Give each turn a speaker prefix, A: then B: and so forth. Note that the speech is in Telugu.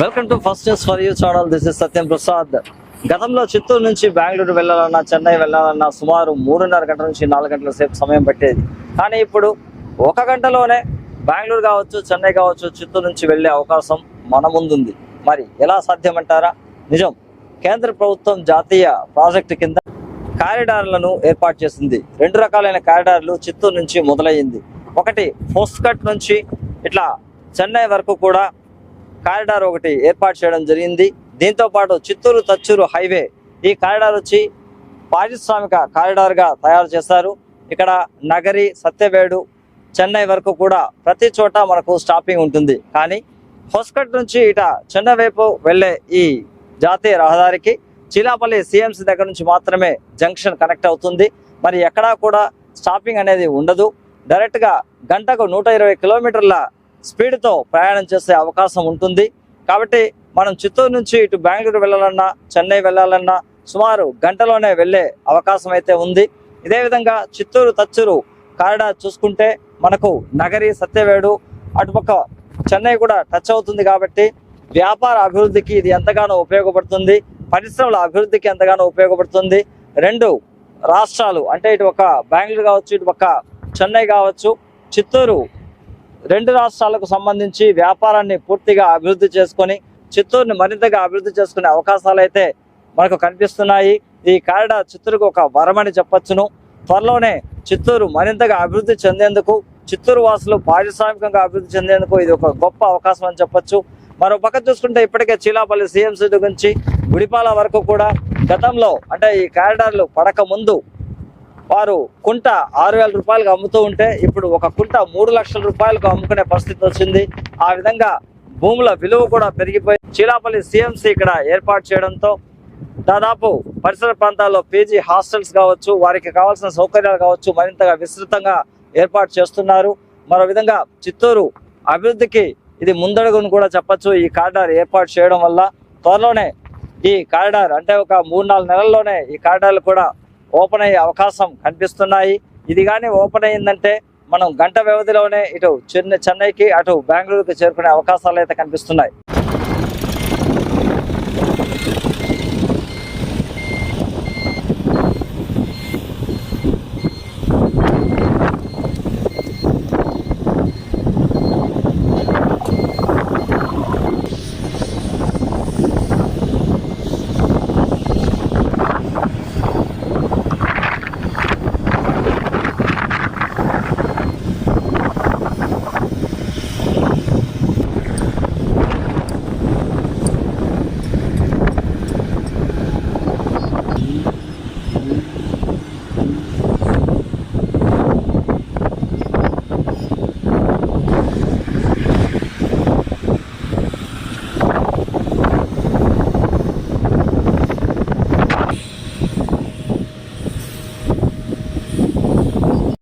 A: Welcome to first news for you channel. This is Satyam Prasad గతంలో చిత్తూరు నుంచి బెంగళూరు వెళ్ళాలన్నా చెన్నై వెళ్ళాలన్నా సుమారు మూడున్నర గంటల నుంచి నాలుగు గంటల సేపు సమయం పట్టేది. కానీ ఇప్పుడు ఒక గంటలోనే బెంగళూరు కావచ్చు చెన్నై కావచ్చు చిత్తూరు నుంచి వెళ్ళే అవకాశం మన ముందుంది. మరి ఎలా సాధ్యమంటారా? నిజం కేంద్ర ప్రభుత్వం జాతీయ ప్రాజెక్టు కింద కారిడార్లను ఏర్పాటు చేసింది. రెండు రకాలైన కారిడార్లు చిత్తూరు నుంచి మొదలయ్యింది. ఒకటి కట్ నుంచి ఇట్లా చెన్నై వరకు కూడా కారిడార్ ఒకటి ఏర్పాటు చేయడం జరిగింది. దీంతో పాటు చిత్తూరు తచ్చూరు హైవే ఈ కారిడార్ వచ్చి పారిశ్రామిక కారిడార్గా తయారు చేస్తారు ఇక్కడ నగరి సత్యవేడు చెన్నై వరకు కూడా ప్రతి చోట మనకు స్టాపింగ్ ఉంటుంది. కానీ హొస్కట్ నుంచి ఇట చెన్నై వైపు వెళ్ళే ఈ జాతీయ రహదారికి చీలాపల్లి సిఎంసి దగ్గర నుంచి మాత్రమే జంక్షన్ కనెక్ట్ అవుతుంది. మరి ఎక్కడా కూడా స్టాపింగ్ అనేది ఉండదు. డైరెక్ట్గా గంటకు నూట ఇరవై కిలోమీటర్ల స్పీడ్తో ప్రయాణం చేసే అవకాశం ఉంటుంది. కాబట్టి మనం చిత్తూరు నుంచి ఇటు బెంగళూరు వెళ్ళాలన్నా చెన్నై వెళ్ళాలన్నా సుమారు గంటలోనే వెళ్ళే అవకాశం అయితే ఉంది. ఇదే విధంగా చిత్తూరు తచ్చూరు కారిడార్ చూసుకుంటే మనకు నగరి సత్యవేడు అటుపక్క చెన్నై కూడా టచ్ అవుతుంది కాబట్టి వ్యాపార అభివృద్ధికి ఇది ఎంతగానో ఉపయోగపడుతుంది. పరిశ్రమల అభివృద్ధికి ఎంతగానో ఉపయోగపడుతుంది. రెండు రాష్ట్రాలు అంటే ఇటు ఒక బెంగళూరు కావచ్చు ఇటు ఒక చెన్నై కావచ్చు చిత్తూరు రెండు రాష్ట్రాలకు సంబంధించి వ్యాపారాన్ని పూర్తిగా అభివృద్ధి చేసుకొని చిత్తూరుని మరింతగా అభివృద్ధి చేసుకునే అవకాశాలు అయితే మనకు కనిపిస్తున్నాయి. ఈ కారిడార్ చిత్తూరుకు ఒక వరమని చెప్పొచ్చును. త్వరలోనే చిత్తూరు మరింతగా అభివృద్ధి చెందేందుకు చిత్తూరు వాసులు పారిశ్రామికంగా అభివృద్ధి చెందేందుకు ఇది ఒక గొప్ప అవకాశం అని చెప్పొచ్చు. మరో పక్క చూసుకుంటే ఇప్పటికే చీలాపల్లి సీఎం సీటు గురించి గుడిపాల వరకు కూడా గతంలో అంటే ఈ కారిడార్లు పడక ముందు వారు కుంట ఆరు వేల రూపాయలకు అమ్ముతూ ఉంటే ఇప్పుడు ఒక కుంట మూడు లక్షల రూపాయలకు అమ్ముకునే పరిస్థితి వచ్చింది. ఆ విధంగా భూముల విలువ కూడా పెరిగిపోయి చీలాపల్లి సిఎంసి ఇక్కడ ఏర్పాటు చేయడంతో దాదాపు పరిసర ప్రాంతాల్లో పీజీ హాస్టల్స్ కావచ్చు వారికి కావాల్సిన సౌకర్యాలు కావచ్చు మరింతగా విస్తృతంగా ఏర్పాటు చేస్తున్నారు. మరో విధంగా చిత్తూరు అభివృద్ధికి ఇది ముందడుగును కూడా చెప్పచ్చు. ఈ కారిడార్ ఏర్పాటు చేయడం వల్ల త్వరలోనే ఈ కారిడార్ అంటే ఒక మూడు నాలుగు నెలల్లోనే ఈ కారిడార్లు కూడా ఓపెన్ అయ్యే అవకాశం కనిపిస్తున్నాయి. ఇది కానీ ఓపెన్ అయ్యిందంటే మనం గంట వ్యవధిలోనే ఇటు చెన్నై చెన్నైకి అటు బెంగళూరుకి చేరుకునే అవకాశాలు అయితే కనిపిస్తున్నాయి.